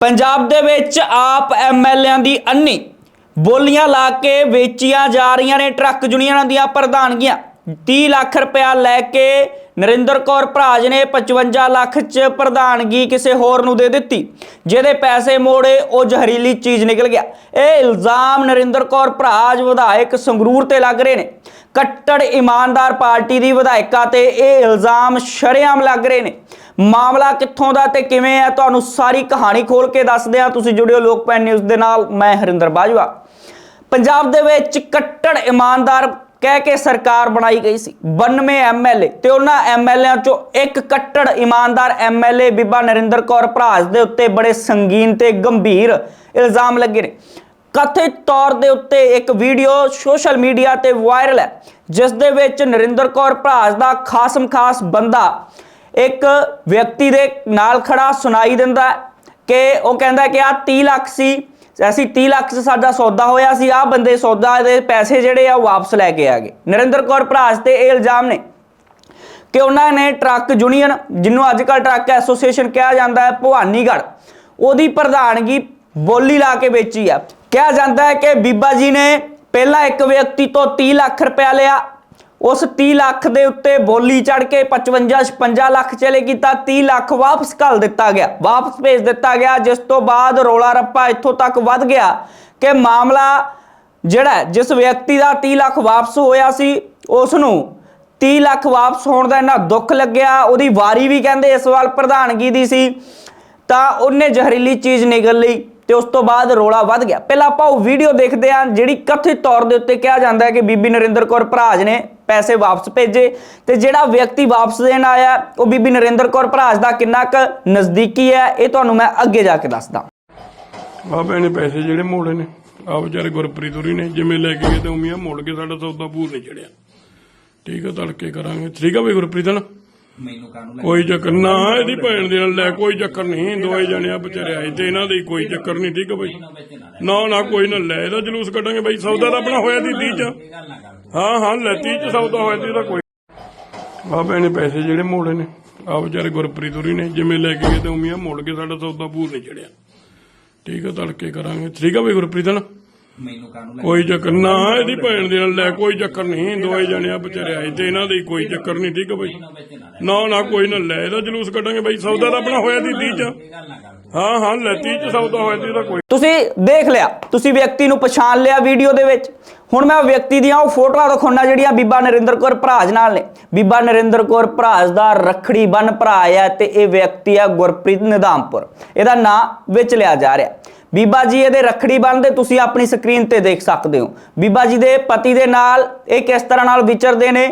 ਪੰਜਾਬ ਦੇ ਵਿੱਚ ਆਪ ਐਮਐਲਏਆਂ ਦੀ ਅੰਨੀ ਬੋਲੀਆਂ ਲਾ ਕੇ ਵੇਚੀਆਂ ਜਾ ਰਹੀਆਂ ਨੇ ਟਰੱਕ ਯੂਨੀਅਨਾਂ ਦੀਆਂ ਪ੍ਰਧਾਨਗੀਆਂ। 30 ਲੱਖ ਰੁਪਇਆ ਲੈ ਕੇ ਨਰਿੰਦਰ ਕੌਰ ਭਰਾਜ ਨੇ 55 ਲੱਖ ਚ ਪ੍ਰਧਾਨਗੀ ਕਿਸੇ ਹੋਰ ਨੂੰ ਦੇ ਦਿੱਤੀ, ਜਿਹਦੇ ਪੈਸੇ ਮੋੜੇ ਉਹ ਜ਼ਹਿਰੀਲੀ ਚੀਜ਼ ਨਿਕਲ ਗਿਆ। ਇਹ ਇਲਜ਼ਾਮ ਨਰਿੰਦਰ ਕੌਰ ਭਰਾਜ ਵਿਧਾਇਕ ਸੰਗਰੂਰ ਤੇ ਲੱਗ ਰਹੇ ਨੇ। ਕੱਟੜ ਇਮਾਨਦਾਰ ਪਾਰਟੀ ਦੀ ਵਿਧਾਇਕਾ ਤੇ ਇਹ ਇਲਜ਼ਾਮ ਸ਼ਰੇਆਮ ਲੱਗ ਰਹੇ ਨੇ। ਮਾਮਲਾ ਕਿੱਥੋਂ ਦਾ ਤੇ ਕਿਵੇਂ ਹੈ ਤੁਹਾਨੂੰ ਸਾਰੀ ਕਹਾਣੀ ਖੋਲ ਕੇ ਦੱਸਦੇ ਹਾਂ। ਤੁਸੀਂ ਜੁੜਿਓ ਲੋਕਪੈਨ ਨਿਊਜ਼ ਦੇ ਨਾਲ, ਮੈਂ ਹਰਿੰਦਰ ਬਾਜਵਾ। ਪੰਜਾਬ ਦੇ ਵਿੱਚ ਕੱਟੜ ਇਮਾਨਦਾਰ ਕਹਿ ਕੇ ਸਰਕਾਰ ਬਣਾਈ ਗਈ ਸੀ। 92 ਐਮਐਲਏ ਤੇ ਉਹਨਾਂ ਐਮਐਲਏਆਂ ਚੋਂ ਇੱਕ ਕੱਟੜ ਇਮਾਨਦਾਰ ਐਮਐਲਏ ਬੀਬਾ ਨਰਿੰਦਰ ਕੌਰ ਭਰਾਜ ਦੇ ਉੱਤੇ ਬੜੇ ਸੰਗੀਨ ਤੇ ਗੰਭੀਰ ਇਲਜ਼ਾਮ ਲੱਗੇ ਨੇ। ਕਥਿਤ ਤੌਰ ਦੇ ਉੱਤੇ ਇੱਕ ਵੀਡੀਓ ਸੋਸ਼ਲ ਮੀਡੀਆ ਤੇ ਵਾਇਰਲ ਹੈ, ਜਿਸ ਦੇ ਵਿੱਚ ਨਰਿੰਦਰ ਕੌਰ ਭਰਾਜ ਦਾ ਖਾਸਮ ਖਾਸ ਬੰਦਾ ਇੱਕ ਵਿਅਕਤੀ ਦੇ ਨਾਲ ਖੜਾ ਸੁਣਾਈ ਦਿੰਦਾ ਕਿ ਉਹ ਕਹਿੰਦਾ ਕਿ ਆ 30 ਲੱਖ ਸੀ, ਅਸੀਂ 30 ਲੱਖ 'ਚ ਸਾਡਾ ਸੌਦਾ ਹੋਇਆ ਸੀ ਆ ਬੰਦੇ ਸੌਦਾ ਦੇ ਪੈਸੇ ਜਿਹੜੇ ਆ ਉਹ ਵਾਪਸ ਲੈ ਕੇ ਆ ਗਏ। ਨਰਿੰਦਰ ਕੌਰ ਭਰਾਜ ਤੇ ਇਹ ਇਲਜ਼ਾਮ ਨੇ ਕਿ ਉਹਨਾਂ ਨੇ ਟਰੱਕ ਯੂਨੀਅਨ, ਜਿਹਨੂੰ ਅੱਜ ਕੱਲ੍ਹ ਟਰੱਕ ਐਸੋਸੀਏਸ਼ਨ ਕਿਹਾ ਜਾਂਦਾ ਹੈ, ਭਵਾਨੀਗੜ੍ਹ, ਉਹਦੀ ਪ੍ਰਧਾਨਗੀ ਬੋਲੀ ਲਾ ਕੇ ਵੇਚੀ ਆ। ਕਿਹਾ ਜਾਂਦਾ ਹੈ ਕਿ ਬੀਬਾ ਜੀ ਨੇ ਪਹਿਲਾਂ ਇੱਕ ਵਿਅਕਤੀ ਤੋਂ 30 ਲੱਖ ਰੁਪਇਆ ਲਿਆ ਉਸ 30 ਲੱਖ ਦੇ ਉੱਤੇ ਬੋਲੀ ਚੜ ਕੇ 55 56 ਲੱਖ ਚਲੇ ਤਾਂ 30 ਲੱਖ ਵਾਪਸ ਘੱਲ ਦਿੱਤਾ ਗਿਆ। ਵਾਪਸ ਭੇਜ ਦਿੱਤਾ ਗਿਆ, ਜਿਸ ਤੋਂ ਬਾਅਦ ਰੋਲਾ ਰੱਪਾ ਇੱਥੋਂ ਤੱਕ ਵੱਧ ਗਿਆ ਕਿ ਮਾਮਲਾ ਜਿਹੜਾ ਜਿਸ ਵਿਅਕਤੀ ਦਾ 30 ਲੱਖ ਵਾਪਸ ਹੋਇਆ ਸੀ ਉਸ ਨੂੰ 30 ਲੱਖ ਵਾਪਸ ਹੋਣ ਦਾ ਇੰਨਾ ਦੁੱਖ ਲੱਗਿਆ, ਉਹਦੀ ਵਾਰੀ ਵੀ ਕਹਿੰਦੇ ਇਸ ਵਾਰ ਪ੍ਰਧਾਨਗੀ ਦੀ ਸੀ, ਤਾਂ ਉਹਨੇ ਜ਼ਹਿਰੀਲੀ ਚੀਜ਼ ਨਿਗਲ ਲਈ। ਤੇ ਉਸ ਤੋਂ ਬਾਅਦ ਰੋਲਾ ਵੱਧ ਗਿਆ। ਪਹਿਲਾਂ ਆਪਾਂ ਉਹ ਵੀਡੀਓ ਦੇਖਦੇ ਹਾਂ, ਜਿਹੜੀ ਕਥਿਤ ਤੌਰ ਦੇ ਉੱਤੇ ਕਿਹਾ ਜਾਂਦਾ ਹੈ ਕਿ ਬੀਬੀ ਨਰਿੰਦਰ ਕੌਰ ਭਰਾਜ ਨੇ ਪੈਸੇ ਵਾਪਸ ਭੇਜੇ ਤੇ ਜਿਹੜਾ ਵਿਅਕਤੀ ਵਾਪਸ ਦੇਣ ਆਇਆ, ਉਹ ਬੀਬੀ ਨਰਿੰਦਰ ਕੌਰ ਭਰਾਜ ਦਾ ਕਿੰਨਾ ਕੁ ਨਜ਼ਦੀਕੀ ਹੈ, ਇਹ ਤੁਹਾਨੂੰ ਮੈਂ ਅੱਗੇ ਜਾ ਕੇ ਦੱਸਦਾ। ਆ ਭੈਣੇ ਪੈਸੇ ਜਿਹੜੇ ਮੋੜੇ ਨੇ ਆ ਵਿਚਾਰੇ ਗੁਰਪ੍ਰੀਤ ਹੋਰੀ ਨੇ, ਜਿਵੇਂ ਲੈ ਕੇ ਗਏ ਤੇ ਉਮੀਆਂ ਮੋੜ ਕੇ ਸਾਡਾ ਸੌਦਾ ਪੂਰ ਨਹੀਂ ਚੜਿਆ। ਠੀਕ ਆ, ਤੜਕੇ ਕਰਾਂਗੇ। ਠੀਕ ਆ ਬਈ ਗੁਰਪ੍ਰੀਤ ਨਾ ਮੈਨੂੰ ਕਾਹਨੂੰ ਕੋਈ ਚੱਕਰ ਨਾ ਇਹਦੀ ਭੈਣ ਦੇ ਨਾਲ ਲੈ ਕੋਈ ਚੱਕਰ ਨਹੀਂ ਦੋਏ ਜਣੇ ਆ ਵਿਚਾਰੇ ਆਏ ਤੇ ਇਹਨਾਂ ਦੀ ਕੋਈ ਚੱਕਰ ਨਹੀਂ ਠੀਕ ਆ ਬਈ? ਨਾ ਨਾ ਕੋਈ ਨਾ ਲੈ ਇਹਦਾ ਜਲੂਸ ਕੱਢਾਂਗੇ ਬਈ ਸੌਦਾ ਤਾਂ ਆਪਣਾ ਹੋਇਆ ਦੀ 30 ਚ। ਹਾਂ ਹਾਂ ਲੈ 30 ਚ ਸੌਦਾ ਹੋਇਆ ਦੀ ਤਾਂ ਕੋਈ ਆ ਭੈਣੇ ਪੈਸੇ ਜਿਹੜੇ ਮੋੜੇ ਨੇ ਆ ਵਿਚਾਰੇ ਗੁਰਪ੍ਰੀਤ ਹੋਰੀ ਨੇ ਜਿਵੇਂ ਲੈ ਕੇ ਗਏ ਤੇ ਉਮੀਆਂ ਮੋੜ ਕੇ ਸਾਡਾ ਸੌਦਾ ਪੂਰ ਨਹੀਂ ਚੜਿਆ। ਠੀਕ ਆ ਤੜਕੇ ਕਰਾਂਗੇ। ਠੀਕ ਆ ਬਈ ਗੁਰਪ੍ਰੀਤ ਨਾ ਮੈਨੂੰ ਕਾਹਨੂੰ ਕੋਈ ਚੱਕਰ ਨਾ ਇਹਦੀ ਭੈਣ ਦੇ ਨਾਲ ਲੈ ਕੋਈ ਚੱਕਰ ਨਹੀਂ ਦੋਏ ਜਣੇ ਆ ਵਿਚਾਰੇ ਆਏ ਤੇ ਇਹਨਾਂ ਦੀ ਕੋਈ ਚੱਕਰ ਨਹੀਂ ਠੀਕ ਬਈ? ਨਾ ਨਾ ਕੋਈ ਨਾ ਲੈ ਇਹਦਾ ਜਲੂਸ ਕੱਢਾਂਗੇ ਬਈ ਸੌਦਾ ਤਾਂ ਆਪਣਾ ਹੋਇਆ ਦੀ 30 ਚ। ਹਾਂ ਹਾਂ ਲੈ 30 ਚ ਸੌਦਾ ਹੋਇਆ ਦੀ ਤਾਂ ਕੋਈ ਤੁਸੀਂ ਦੇਖ ਲਿਆ ਤੁਸੀਂ ਵਿਅਕਤੀ ਨੂੰ ਪਛਾਣ ਲਿਆ ਵੀਡੀਓ ਦੇ ਵਿੱਚ। ਹੁਣ ਮੈਂ ਉਹ ਵਿਅਕਤੀ ਦੀਆਂ ਉਹ ਫੋਟੋਆਂ ਦਿਖਾਉਣਾ ਜਿਹੜੀਆਂ ਬੀਬਾ ਨਰਿੰਦਰ ਕੌਰ ਭਰਾਜ ਨਾਲ ਨੇ। ਬੀਬਾ ਨਰਿੰਦਰ ਕੌਰ ਭਰਾਜ ਦਾ ਰਖੜੀ ਬੰਨ ਭਰਾ ਆ ਤੇ ਇਹ ਵਿਅਕਤੀ ਆ ਗੁਰਪ੍ਰੀਤ ਨਿਧਾਮਪੁਰ। ਇਹਦਾ ਨਾਂ ਵਿੱਚ ਲਿਆ ਜਾ ਰਿਹਾ। ਬੀਬਾ ਜੀ ਇਹਦੇ ਰਖੜੀ ਬੰਨਦੇ ਤੁਸੀਂ ਆਪਣੀ ਸਕਰੀਨ ਤੇ ਦੇਖ ਸਕਦੇ ਹੋ। ਬੀਬਾ ਜੀ ਦੇ ਪਤੀ ਦੇ ਨਾਲ ਇਹ ਕਿਸ ਤਰ੍ਹਾਂ ਨਾਲ ਵਿਚਰਦੇ ਨੇ,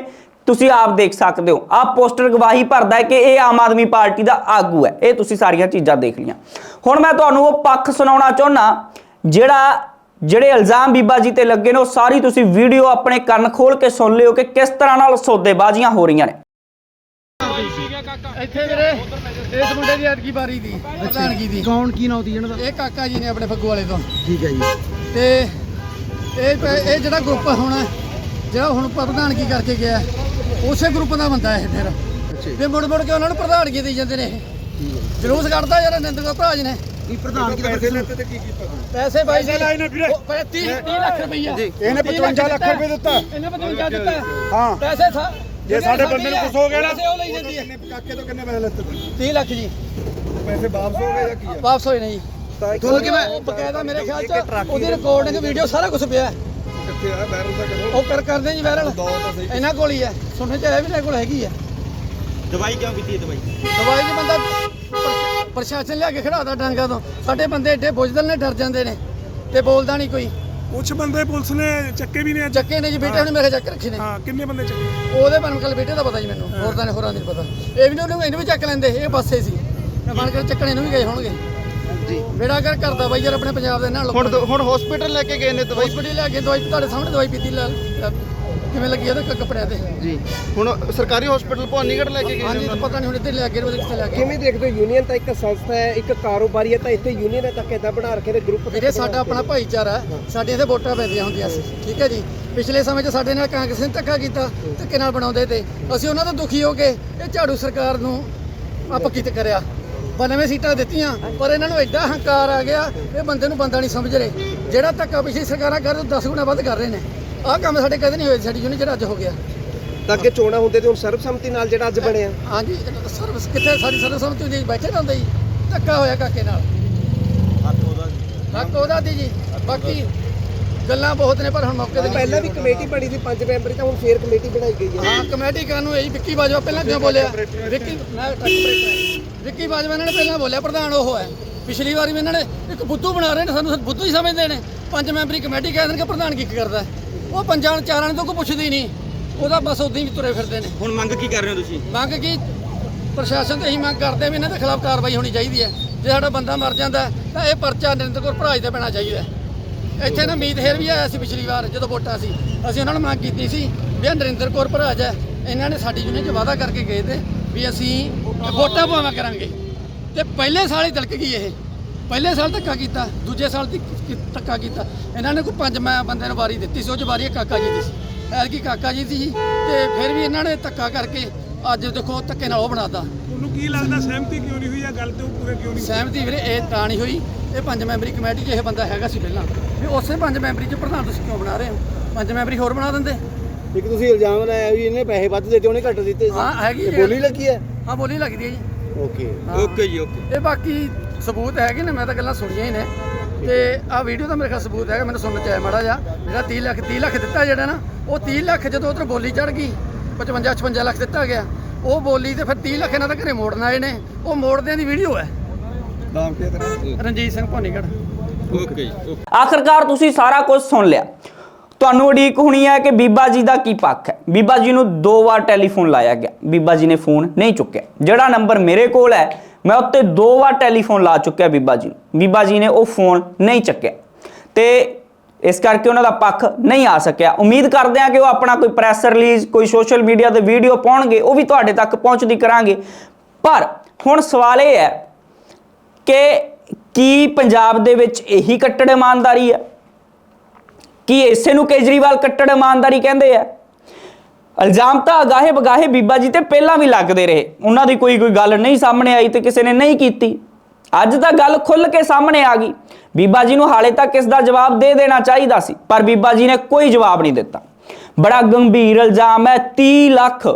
ਤੁਸੀਂ ਆਪ ਦੇਖ ਸਕਦੇ ਹੋ। ਆਹ ਪੋਸਟਰ ਗਵਾਹੀ ਭਰਦਾ ਹੈ ਕਿ ਇਹ ਆਮ ਆਦਮੀ ਪਾਰਟੀ ਦਾ ਆਗੂ ਹੈ। ਇਹ ਤੁਸੀਂ ਸਾਰੀਆਂ ਚੀਜ਼ਾਂ ਦੇਖ ਲਈਆਂ। ਹੁਣ ਮੈਂ ਤੁਹਾਨੂੰ ਉਹ ਪੱਖ ਸੁਣਾਉਣਾ ਚਾਹੁੰਦਾ ਜਿਹੜਾ, ਜਿਹੜੇ ਇਲਜ਼ਾਮ ਬੀਬਾ ਜੀ ਤੇ ਲੱਗੇ ਨੇ, ਉਹ ਸਾਰੀ ਤੁਸੀਂ ਵੀਡੀਓ ਆਪਣੇ ਕੰਨ ਖੋਲ ਕੇ ਸੁਣ ਲਿਓ ਕਿ ਕਿਸ ਤਰ੍ਹਾਂ ਨਾਲ ਸੌਦੇਬਾਜ਼ੀਆਂ ਹੋ ਰਹੀਆਂ ਨੇ। ਇੱਥੇ ਵੀਰੇ ਇਸ ਮੁੰਡੇ ਦੀ ਐਤਕੀ ਬਾਰੀ ਦੀ ਪ੍ਰਧਾਨਗੀ ਦੀ। ਕੌਣ ਕੀ ਨਾਮ ਇਹਨਾਂ ਦਾ? ਇਹ ਕਾਕਾ ਜੀ ਨੇ ਆਪਣੇ ਫੱਗੂ ਵਾਲੇ ਤੋਂ। ਠੀਕ ਹੈ ਜੀ। ਤੇ ਇਹ ਪ- ਇਹ ਜਿਹੜਾ ਗਰੁੱਪ ਹੁਣ ਜਿਹੜਾ ਹੁਣ ਪ੍ਰਧਾਨਗੀ ਕਰਕੇ ਗਿਆ ਉਸੇ ਗਰੁੱਪ ਦਾ ਬੰਦਾ ਇਹ ਫਿਰ। ਅੱਛਾ ਜੀ, ਵੀ ਮੁੜ ਮੁੜ ਕੇ ਉਹਨਾਂ ਨੂੰ ਪ੍ਰਧਾਨਗੀ ਦੇ ਜਾਂਦੇ ਨੇ ਇਹ। ਠੀਕ ਹੈ। ਜਲੂਸ ਕੱਢਦਾ ਯਾਰ ਨਿੰਦ ਕੋ ਭਰਾ ਜੀ ਨੇ। ਇਹ ਪ੍ਰਧਾਨ ਕੀ ਦਾ ਪੈਸੇ ਬਾਈ ਜੀ। 30 30 ਲੱਖ ਰੁਪਈਆ। ਇਹਨੇ 55 ਲੱਖ ਰੁਪਏ ਦਿੱਤਾ। ਇਹਨੇ 55 ਦਿੱਤਾ। ਹਾਂ। ਪੈਸੇ ਸਾ ਜੇ ਸਾਡੇ ਬੰਦੇ ਨੂੰ ਕੁਛ ਹੋ ਗਿਆ ਨਾ। ਪੈਸੇ ਉਹ ਲਈ ਜਾਂਦੀ ਹੈ। ਕਾਕੇ ਤੋਂ ਕਿੰਨੇ ਪੈਸੇ ਲੱਤੇ 30 ਲੱਖ ਜੀ। ਪੈਸੇ ਵਾਪਸ ਹੋ ਗਏ ਜਾਂ ਕੀ ਆ ਵਾਪਸ ਹੋਏ ਨਹੀਂ ਤੁਹਾਨੂੰ ਕਿ ਮੈਂ ਬਕਾਇਦਾ ਮੇਰੇ ਖਿਆਲ ਚ ਉਹਦੀ ਰਿਕਾਰਡਿੰਗ ਵੀਡੀਓ ਸਾਰਾ ਕੁਝ ਪਿਆ। ਕਿੱਥੇ ਆ? ਬੈਰਲ ਦਾ ਕਰੋ। ਉਹ ਕਰ ਕਰਦੇ ਜੀ ਵਾਇਰਲ ਤਾਂ ਇਹਨਾਂ ਕੋਲ ਹੀ ਹੈ। ਸੁਣਨੇ ਚ ਆਇਆ ਵੀ ਇਹਨਾਂ ਕੋਲ ਹੈਗੀ ਹੈ। ਦਵਾਈ ਕਿਉਂ ਪੀਤੀ ਹੈ ਦਵਾਈ? ਦਵਾਈ ਜੀ ਬੰਦਾ ਪ੍ਰ- ਪ੍ਰਸ਼ਾਸਨ ਲਿਆ ਕੇ ਖੜਾਦਾ ਡਾਂਗਾ ਤੋਂ। ਸਾਡੇ ਬੰਦੇ ਏਡੇ ਬੁਝਦਲ ਨੇ ਡਰ ਜਾਂਦੇ ਨੇ ਤੇ ਬੋਲਦਾ ਨਹੀਂ ਕੋਈ। ਕੁਛ ਬੰਦੇ ਪੁਲਿਸ ਨੇ ਚੱਕੇ ਵੀ ਨੇ ਚੱਕੇ ਨੇ ਜੀ ਬੇਟੇ ਹੁਣ ਮੇਰੇ ਚੱਕ ਰੱਖੇ ਨੇ। ਹਾਂ ਕਿੰਨੇ ਬੰਦੇ ਚੱਕੇ? ਉਹਦੇ ਬਨਕਲ ਬੇਟੇ ਦਾ ਪਤਾ ਜੀ ਮੈਨੂੰ ਹੋਰ ਤਾਂ ਨਹੀਂ ਹੋਰਾਂ ਦੀ ਪਤਾ। ਇਹ ਵੀ ਨੀ ਉਹਨੂੰ ਇਹਨੂੰ ਵੀ ਚੱਕ ਲੈਂਦੇ ਇਹ ਪਾਸੇ ਸੀ। ਬਨਕਲ ਚੱਕਣੇ ਨੂੰ ਵੀ ਗਏ ਹੋਣਗੇ। ਜੀ। ਬੇੜਾ ਕਰ ਕਰਦਾ ਬਾਈ ਯਾਰ ਆਪਣੇ ਪੰਜਾਬ ਦੇ ਨਾਲ ਹੁਣ ਹੁਣ ਹਸਪੀਟਲ ਲੈ ਕੇ ਗਏ ਨੇ ਦਵਾਈ ਹਸਪੀਟਲ ਲੈ ਕੇ ਦਵਾਈ ਤੁਹਾਡੇ ਸਾਹਮਣੇ ਦਵਾਈ ਪੀਤੀ ਲੈ ਲੈ- ਕਿਵੇਂ ਲੱਗੀ ਉਹਦੇ ਕ- ਕੱਪੜਿਆਂ ਤੇ? ਜੀ। ਹੁਣ ਸਰਕਾਰੀ ਹਸਪੀਟਲ ਭਵਾਨੀਗੜ੍ਹ ਲੈ ਕੇ ਗਏ ਹਾਂਜੀ ਤਾਂ ਪਤਾ ਨਹੀਂ ਹੁਣ ਇੱਥੇ ਲੈ ਕੇ ਉਹਦੇ ਕਿੱਥੇ ਲੈ ਕੇ। ਕਿਵੇਂ ਦੇਖਦੇ ਹੋ? ਯੂਨੀਅਨ ਤਾਂ ਇੱਕ ਸੰਸਥਾ ਹੈ ਇੱਕ ਕਾਰੋਬਾਰੀ ਹੈ ਤਾਂ ਇੱਥੇ ਯੂਨੀਅਨ ਹੈ ਤਾਂ ਕਿੱਦਾਂ ਬਣਾ ਰੱਖੇ ਨੇ ਗਰੁੱਪ ਵੀਰੇ ਸਾਡਾ ਆਪਣਾ ਭਾਈਚਾਰਾ ਹੈ। ਸਾਡੇ ਇੱਥੇ ਵੋਟਾਂ ਪੈਂਦੀਆਂ ਹੁੰਦੀਆਂ ਸੀ। ਠੀਕ ਹੈ ਜੀ? ਪਿਛਲੇ ਸਮੇਂ 'ਚ ਸਾਡੇ ਨਾਲ ਕਾਂਗਰਸ ਨੇ ਧੱਕਾ ਕੀਤਾ ਧੱਕੇ ਨਾਲ ਬਣਾਉਂਦੇ ਤੇ। ਅਸੀਂ ਉਹਨਾਂ ਤੋਂ ਦੁਖੀ ਹੋ ਕੇ ਇਹ ਝਾੜੂ ਸਰਕਾਰ ਨੂੰ ਆਪਾਂ ਕਿਤੇ ਕਰਿਆ। 92 ਸੀਟਾਂ ਦਿੱਤੀਆਂ ਪਰ ਇਹਨਾਂ ਨੂੰ ਐਡਾ ਹੰਕਾਰ ਆ ਗਿਆ ਇਹ ਬੰਦੇ ਨੂੰ ਬੰਦਾ ਨਹੀਂ ਸਮਝ ਰਹੇ। ਜਿਹੜਾ ਧੱਕਾ ਪਿਛਲੀ ਸਰਕਾਰਾਂ ਕਰ 10 ਗੁਣਾ ਵੱਧ ਕਰ ਰਹੇ ਨੇ। ਆਹ ਕੰਮ ਸਾਡੇ ਕਦੇ ਨਹੀਂ ਹੋਏ ਸਾਡੀ ਯੂਨੀਅਨ ਜਿਹੜਾ ਅੱਜ ਹੋ ਗਿਆ। ਤਾਂ ਅੱਗੇ ਚੋਣਾਂ ਹੁੰਦੇ ਤੇ ਹੁਣ ਸਰਬਸੰਮਤੀ ਨਾਲ ਜਿਹੜਾ ਅੱਜ ਬਣਿਆ। ਹਾਂਜੀ ਸਰਵਿਸ ਕਿੱਥੇ ਸਾਡੀ ਸਰਵਿਸ ਸਮਝ ਜੀ ਬੈਠੇ ਰਹਿੰਦੇ ਜੀ ਧੱਕਾ ਹੋਇਆ ਕਾਕੇ ਨਾਲ। ਹੱਕ ਉਹਦਾ ਦੀ ਜੀ ਬਾਕੀ ਗੱਲਾਂ ਬਹੁਤ ਨੇ ਪਰ ਹੁਣ ਮੌਕੇ ਤੇ ਪਹਿਲਾਂ ਵੀ ਕਮੇਟੀ ਬਣੀ ਸੀ ਪੰਜ ਮੈਂਬਰੀ ਤਾਂ ਹੁਣ ਫੇਰ ਕਮੇਟੀ ਬਣਾਈ ਗਈ ਹੈ। ਹਾਂ ਕਮੇਟੀ ਕਰਨ ਨੂੰ ਇਹੀ ਵਿੱਕੀ ਬਾਜਵਾ ਪਹਿਲਾਂ ਕਿਉਂ ਬੋਲਿਆ? ਵਿੱਕੀ ਮੈਂ ਟਰੱਕ ਆਪਰੇਟਰ ਵਿੱਕੀ ਬਾਜਵਾ ਇਹਨਾਂ ਨੇ ਪਹਿਲਾਂ ਬੋਲਿਆ ਪ੍ਰਧਾਨ ਉਹ ਹੈ ਪਿਛਲੀ ਵਾਰੀ ਵੀ ਇਹਨਾਂ ਨੇ ਇੱਕ ਬੁੱਧੂ ਬਣਾ ਰਹੇ ਨੇ ਸਾਨੂੰ ਬੁੱਧੂ ਹੀ ਸਮਝਦੇ ਨੇ। ਪੰਜ ਮੈਂਬਰੀ ਕਮੇਟੀ ਕਹਿ ਦੇਣਗੇ ਪ੍ਰਧਾਨ ਕੀ ਕਰਦਾ ਹੈ? ਉਹ ਪੰਜਾਂ ਚਾਰਾਂ ਨੂੰ ਤਾਂ ਕੋਈ ਪੁੱਛਦੀ ਹੀ ਨਹੀਂ। ਉਹਦਾ ਬਸ ਉਦਾਂ ਹੀ ਤੁਰੇ ਫਿਰਦੇ ਨੇ। ਹੁਣ ਮੰਗ ਕੀ ਕਰ ਰਹੇ ਹੋ ਤੁਸੀਂ? ਮੰਗ ਕੀ? ਪ੍ਰਸ਼ਾਸਨ ਤੋਂ ਇਹੀ ਮੰਗ ਕਰਦੇ ਆ ਵੀ ਇਹਨਾਂ ਦੇ ਖਿਲਾਫ ਕਾਰਵਾਈ ਹੋਣੀ ਚਾਹੀਦੀ ਹੈ। ਜੇ ਸਾਡਾ ਬੰਦਾ ਮਰ ਜਾਂਦਾ ਹੈ, ਤਾਂ ਇਹ ਪਰਚਾ ਨਰਿੰਦਰ ਕੌਰ ਭਰਾਜ ਤੇ ਪੈਣਾ ਚਾਹੀਦਾ ਹੈ। ਇੱਥੇ ਨਾ ਮੀਤ ਹੇਰ ਵੀ ਆਇਆ ਸੀ ਪਿਛਲੀ ਵਾਰ ਜਦੋਂ ਵੋਟਾਂ ਸੀ। ਅਸੀਂ ਉਹਨਾਂ ਨੂੰ ਮੰਗ ਕੀਤੀ ਸੀ ਵੀ ਨਰਿੰਦਰ ਕੌਰ ਭਰਾਜ ਹੈ। ਇਹਨਾਂ ਨੇ ਸਾਡੀ ਯੂਨੀਅਨ 'ਚ ਵਾਅਦਾ ਕਰਕੇ ਗਏ ਤੇ ਵੀ ਅਸੀਂ ਵੋਟਾਂ ਪਾਵਾਂ ਕਰਾਂਗੇ। ਤੇ ਪਹਿਲੇ ਸਾਲ ਹੀ ਤਿਲਕ ਗਈ ਇਹ। ਪਹਿਲੇ ਸਾਲ ਧੱਕਾ ਕੀਤਾ ਦੂਜੇ ਸਾਲ ਧੱਕਾ ਕੀਤਾ। ਇਹਨਾਂ ਨੇ ਕੋਈ ਪੰਜ ਮੈਂ ਬੰਦੇ ਨੂੰ ਵਾਰੀ ਦਿੱਤੀ ਸੀ ਉਹ 'ਚ ਵਾਰੀ ਕਾਕਾ ਜੀ ਦੀ। ਸੀ ਐਤਕੀ ਕਾਕਾ ਜੀ ਦੀ ਸੀ ਤੇ ਫਿਰ ਵੀ ਇਹਨਾਂ ਨੇ ਧੱਕਾ ਕਰਕੇ ਅੱਜ ਦੇਖੋ ਧੱਕੇ ਨਾਲ ਉਹ ਬਣਾਤਾ। ਤੁਹਾਨੂੰ ਕੀ ਲੱਗਦਾ ਸਹਿਮਤੀ ਕਿਉਂ ਨਹੀਂ ਹੋਈ ਆ ਗੱਲ ਤੇ ਉਹ ਪੂਰੇ ਕਿਉਂ ਨਹੀਂ ਸਹਿਮਤੀ ਵੀਰੇ ਇਹ ਤਾਂ ਨਹੀਂ ਹੋਈ। ਇਹ ਪੰਜ ਮੈਂਬਰੀ ਕਮੇਟੀ 'ਚ ਇਹ ਬੰਦਾ ਹੈਗਾ ਸੀ ਪਹਿਲਾਂ। ਵੀ ਉਸੇ ਪੰਜ ਮੈਂਬਰੀ 'ਚ ਪ੍ਰਧਾਨ ਤੁਸੀਂ ਕਿਉਂ ਬਣਾ ਰਹੇ ਹੋ? ਪੰਜ ਮੈਂਬਰੀ ਹੋਰ ਬਣਾ ਦਿੰਦੇ। ਇੱਕ ਤੁਸੀਂ ਇਲਜ਼ਾਮ ਲਾਇਆ ਵੀ ਇਹਨੇ ਪੈਸੇ ਵੱਧ ਦਿੱਤੇ ਉਹਨੇ ਘੱਟ ਦਿੱਤੇ ਹਾਂ ਹੈਗੀ। ਬੋਲੀ ਲੱਗੀ ਹੈ? ਹਾਂ ਬੋਲੀ ਲੱਗਦੀ ਹੈ ਜੀ। ਓਕੇ। ਓਕੇ ਜੀ ਓਕੇ। ਇਹ ਬਾਕੀ ਸਬੂਤ ਹੈਗੇ ਨੇ ਮੈਂ ਤਾਂ ਗੱਲਾਂ ਸੁਣੀਆਂ ਹੀ ਨੇ। ਤੇ ਆਹ ਵੀਡੀਓ ਦਾ ਮੇਰੇ ਕੋਲ ਸਬੂਤ ਹੈਗਾ ਮੈਨੂੰ ਸੁਣਨ ਚ ਆਇਆ ਮਾੜਾ ਜਿਹਾ। ਜਿਹੜਾ 30 ਲੱਖ 30 ਲੱਖ ਦਿੱਤਾ ਜਿਹੜਾ ਨਾ ਉਹ 30 ਲੱਖ ਜਦੋਂ ਉਧਰ ਬੋਲੀ ਚੜ ਗਈ 55 56 ਲੱਖ ਦਿੱਤਾ ਗਿਆ। ਉਹ ਬੋਲੀ ਤੇ ਫਿਰ 30 ਲੱਖ ਇਹਨਾਂ ਦਾ ਘਰੇ ਮੋੜਨ ਆਏ ਨੇ। ਉਹ ਮੋੜਦਿਆਂ ਦੀ ਵੀਡੀਓ ਹੈ। ਨਾਮ ਕੀ ਹੈ ਤੇਰਾ? ਰਣਜੀਤ ਸਿੰਘ ਜੀ ਓਕੇ ਆਖਰਕਾਰ ਤੁਸੀਂ ਸਾਰਾ ਕੁਝ ਸੁਣ ਲਿਆ। ਤੁਹਾਨੂੰ ਉਡੀਕ ਹੋਣੀ ਹੈ ਕਿ ਬੀਬਾ ਜੀ ਦਾ ਕੀ ਪੱਖ ਹੈ? ਬੀਬਾ ਜੀ ਨੂੰ ਦੋ ਵਾਰ ਟੈਲੀਫੋਨ ਲਾਇਆ ਗਿਆ। ਬੀਬਾ ਜੀ ਨੇ ਫੋਨ ਨਹੀਂ ਚੁੱਕਿਆ। ਜਿਹੜਾ ਨੰਬਰ ਮੇਰੇ ਕੋਲ ਹੈ, ਮੈਂ ਉੱਤੇ ਦੋ ਵਾਰ ਟੈਲੀਫੋਨ ਲਾ ਚੁੱਕਿਆ ਬੀਬਾ ਜੀ ਨੂੰ। ਬੀਬਾ ਜੀ ਨੇ ਉਹ ਫੋਨ ਨਹੀਂ ਚੱਕਿਆ। ਤੇ ਇਸ ਕਰਕੇ ਉਹਨਾਂ ਦਾ ਪੱਖ ਨਹੀਂ ਆ ਸਕਿਆ। ਉਮੀਦ ਕਰਦੇ ਹਾਂ ਕਿ ਉਹ ਆਪਣਾ ਕੋਈ ਪ੍ਰੈਸ ਰਿਲੀਜ਼, ਕੋਈ ਸੋਸ਼ਲ ਮੀਡੀਆ ਤੇ ਵੀਡੀਓ ਪਾਉਣਗੇ, ਉਹ ਵੀ ਤੁਹਾਡੇ ਤੱਕ ਪਹੁੰਚਦੀ ਕਰਾਂਗੇ। ਪਰ ਹੁਣ ਸਵਾਲ ਇਹ ਹੈ ਕਿ ਕੀ ਪੰਜਾਬ ਦੇ ਵਿੱਚ ਇਹੀ ਕੱਟੜ ਇਮਾਨਦਾਰੀ ਹੈ? ਕੀ ਇਸੇ ਨੂੰ ਕੇਜਰੀਵਾਲ ਕੱਟੜ ਇਮਾਨਦਾਰੀ ਕਹਿੰਦੇ ਆ? ਇਲਜ਼ਾਮ ਤਾਂ ਅਗਾਹੇ ਬਗਾਹੇ ਬੀਬਾ ਜੀ ਤੇ ਪਹਿਲਾਂ ਵੀ ਲੱਗਦੇ ਰਹੇ। ਉਹਨਾਂ ਦੀ ਕੋਈ ਕੋਈ ਗੱਲ ਨਹੀਂ ਸਾਹਮਣੇ ਆਈ ਤੇ ਕਿਸੇ ਨੇ ਨਹੀਂ ਕੀਤੀ। ਅੱਜ ਤਾਂ ਗੱਲ ਖੁੱਲ ਕੇ ਸਾਹਮਣੇ ਆ ਗਈ। ਬੀਬਾ ਜੀ ਨੂੰ ਹਾਲੇ ਤੱਕ ਇਸ ਦਾ ਜਵਾਬ ਦੇ ਦੇਣਾ ਚਾਹੀਦਾ ਸੀ, ਪਰ ਬੀਬਾ ਜੀ ਨੇ ਕੋਈ ਜਵਾਬ ਨਹੀਂ ਦਿੱਤਾ। ਬੜਾ ਗੰਭੀਰ ਇਲਜ਼ਾਮ ਹੈ 30 ਲੱਖ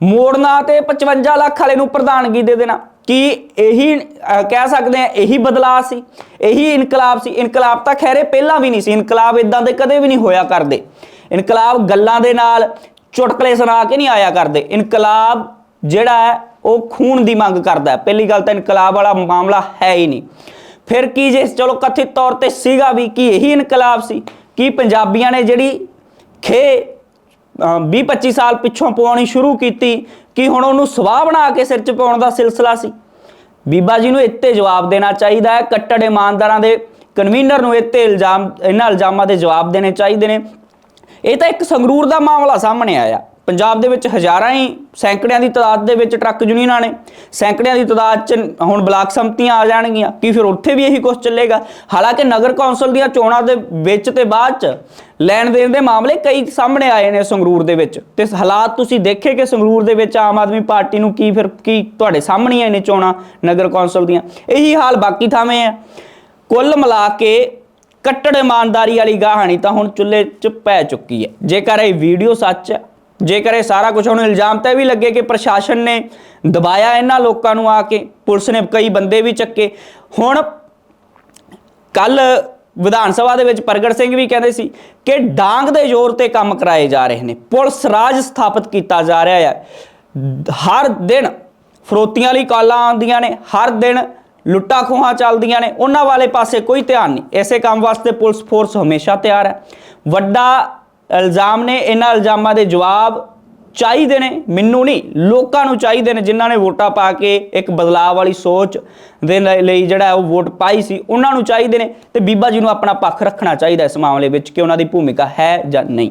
ਮੋੜਨਾ ਤੇ 55 ਲੱਖ ਵਾਲੇ ਨੂੰ ਪ੍ਰਧਾਨਗੀ ਦੇ ਦੇਣਾ। ਕੀ ਇਹੀ ਕਹਿ ਸਕਦੇ ਆ ਇਹੀ ਬਦਲਾਅ ਸੀ, ਇਹੀ ਇਨਕਲਾਬ ਸੀ। ਇਨਕਲਾਬ ਤਾਂ ਖੈਰੇ ਪਹਿਲਾਂ ਵੀ ਨਹੀਂ ਸੀ। ਇਨਕਲਾਬ ਇਦਾਂ ਦੇ ਕਦੇ ਵੀ ਨਹੀਂ ਹੋਇਆ ਕਰਦੇ। ਇਨਕਲਾਬ ਗੱਲਾਂ ਦੇ ਨਾਲ ਚੁਟਕਲੇ ਸੁਣਾ ਕੇ ਨਹੀਂ ਆਇਆ ਕਰਦੇ। ਇਨਕਲਾਬ ਜਿਹੜਾ ਹੈ, ਉਹ ਖੂਨ ਦੀ ਮੰਗ ਕਰਦਾ ਹੈ। ਪਹਿਲੀ ਗੱਲ ਤਾਂ ਇਨਕਲਾਬ ਵਾਲਾ ਮਾਮਲਾ ਹੈ ਹੀ ਨਹੀਂ। ਫਿਰ ਕੀ ਜੇ, ਚਲੋ ਕਥਿਤ ਤੌਰ ਤੇ ਸੀਗਾ ਵੀ ਕੀ ਇਹੀ ਇਨਕਲਾਬ ਸੀ, ਕੀ ਪੰਜਾਬੀਆਂ ਨੇ ਜਿਹੜੀ ਖੇ 20-25 ਸਾਲ ਪਿੱਛੋਂ ਪਵਾਉਣੀ ਸ਼ੁਰੂ ਕੀਤੀ ਕਿ ਹੁਣ ਉਹਨੂੰ ਸਵਾਹ ਬਣਾ ਕੇ ਸਿਰ 'ਚ ਪਾਉਣ ਦਾ ਸਿਲਸਿਲਾ ਸੀ। ਬੀਬਾ ਜੀ ਨੂੰ ਇੱਥੇ ਜਵਾਬ ਦੇਣਾ ਚਾਹੀਦਾ ਹੈ। ਕੱਟੜ ਇਮਾਨਦਾਰਾਂ ਦੇ ਕਨਵੀਨਰ ਨੂੰ ਇੱਥੇ ਇਲਜ਼ਾਮ ਇਹਨਾਂ ਇਲਜ਼ਾਮਾਂ ਦੇ ਜਵਾਬ ਦੇਣੇ ਚਾਹੀਦੇ ਨੇ। ਇਹ ਤਾਂ ਇੱਕ ਸੰਗਰੂਰ ਦਾ ਮਾਮਲਾ ਸਾਹਮਣੇ ਆਇਆ। ਪੰਜਾਬ ਦੇ ਵਿੱਚ ਹਜ਼ਾਰਾਂ ਹੀ ਸੈਂਕੜਿਆਂ ਦੀ ਤਾਦਾਦ ਦੇ ਵਿੱਚ ਟਰੱਕ ਯੂਨੀਅਨਾਂ ਨੇ ਸੈਂਕੜਿਆਂ ਦੀ ਤਾਦਾਦ 'ਚ ਹੁਣ ਬਲਾਕ ਸੰਮਤੀਆਂ ਆ ਜਾਣਗੀਆਂ, ਕੀ ਫਿਰ ਉੱਥੇ ਵੀ ਇਹੀ ਕੁਝ ਚੱਲੇਗਾ? ਹਾਲਾਂਕਿ ਨਗਰ ਕੌਂਸਲ ਦੀਆਂ ਚੋਣਾਂ ਦੇ ਵਿੱਚ ਤੇ ਬਾਅਦ 'ਚ ਲੈਣ ਦੇਣ ਦੇ ਮਾਮਲੇ ਕਈ ਸਾਹਮਣੇ ਆਏ ਨੇ ਸੰਗਰੂਰ ਦੇ ਵਿੱਚ ਤੇ ਹਾਲਾਤ ਤੁਸੀਂ ਦੇਖੇ ਕਿ ਸੰਗਰੂਰ ਦੇ ਵਿੱਚ ਆਮ ਆਦਮੀ ਪਾਰਟੀ ਨੂੰ ਕੀ ਫਿਰ ਕੀ ਤੁਹਾਡੇ ਸਾਹਮਣੇ ਆਏ ਨੇ ਚੋਣਾਂ ਨਗਰ ਕੌਂਸਲ ਦੀਆਂ? ਇਹੀ ਹਾਲ ਬਾਕੀ ਥਾਵੇਂ ਹੈ। ਕੁੱਲ ਮਿਲਾ ਕੇ ਕੱਟੜ ਇਮਾਨਦਾਰੀ ਵਾਲੀ ਕਹਾਣੀ ਤਾਂ ਹੁਣ ਚੁੱਲ੍ਹੇ 'ਚ ਪੈ ਚੁੱਕੀ ਹੈ। ਜੇਕਰ ਇਹ ਵੀਡੀਓ ਸੱਚ ਹੈ ਜੇਕਰ ਇਹ ਸਾਰਾ ਕੁਝ ਹੁਣ ਇਲਜ਼ਾਮ ਤਾਂ ਇਹ ਵੀ ਲੱਗੇ ਕਿ ਪ੍ਰਸ਼ਾਸਨ ਨੇ ਦਬਾਇਆ ਇਹਨਾਂ ਲੋਕਾਂ ਨੂੰ ਆ ਕੇ, ਪੁਲਿਸ ਨੇ ਕਈ ਬੰਦੇ ਵੀ ਚੱਕੇ। ਹੁਣ ਕੱਲ ਵਿਧਾਨ ਸਭਾ ਦੇ ਵਿੱਚ ਪ੍ਰਗਟ ਸਿੰਘ ਵੀ ਕਹਿੰਦੇ ਸੀ ਕਿ ਡਾਂਗ ਦੇ ਜ਼ੋਰ ਤੇ ਕੰਮ ਕਰਾਏ ਜਾ ਰਹੇ ਨੇ। ਪੁਲਿਸ ਰਾਜ ਸਥਾਪਿਤ ਕੀਤਾ ਜਾ ਰਿਹਾ ਹੈ ਹਰ ਦਿਨ ਫਰੋਤੀਆਂ ਲਈ ਕਾਲਾਂ ਆਉਂਦੀਆਂ ਨੇ, ਹਰ ਦਿਨ ਲੁੱਟਾਂ ਖੋਹਾਂ ਚੱਲਦੀਆਂ ਨੇ, ਉਹਨਾਂ ਵਾਲੇ ਪਾਸੇ ਕੋਈ ਧਿਆਨ ਨਹੀਂ। ਐਸੇ ਕੰਮ ਵਾਸਤੇ ਪੁਲਿਸ ਫੋਰਸ ਹਮੇਸ਼ਾ ਤਿਆਰ ਹੈ। ਵੱਡਾ ਇਲਜ਼ਾਮ ਨੇ, ਇਹਨਾਂ ਇਲਜ਼ਾਮਾਂ ਦੇ ਜਵਾਬ ਚਾਹੀਦੇ ਨੇ, ਮੈਨੂੰ ਨਹੀਂ, ਲੋਕਾਂ ਨੂੰ ਚਾਹੀਦੇ ਨੇ, ਜਿਨ੍ਹਾਂ ਨੇ ਵੋਟਾਂ ਪਾ ਕੇ ਇੱਕ ਬਦਲਾਅ ਵਾਲੀ ਸੋਚ ਦੇ ਲਈ ਲਈ ਜਿਹੜਾ ਉਹ ਵੋਟ ਪਾਈ ਸੀ, ਉਹਨਾਂ ਨੂੰ ਚਾਹੀਦੇ ਨੇ ਤੇ ਬੀਬਾ ਜੀ ਨੂੰ ਆਪਣਾ ਪੱਖ ਰੱਖਣਾ ਚਾਹੀਦਾ ਇਸ ਮਾਮਲੇ ਵਿੱਚ ਕਿ ਉਹਨਾਂ ਦੀ ਭੂਮਿਕਾ ਹੈ ਜਾਂ ਨਹੀਂ।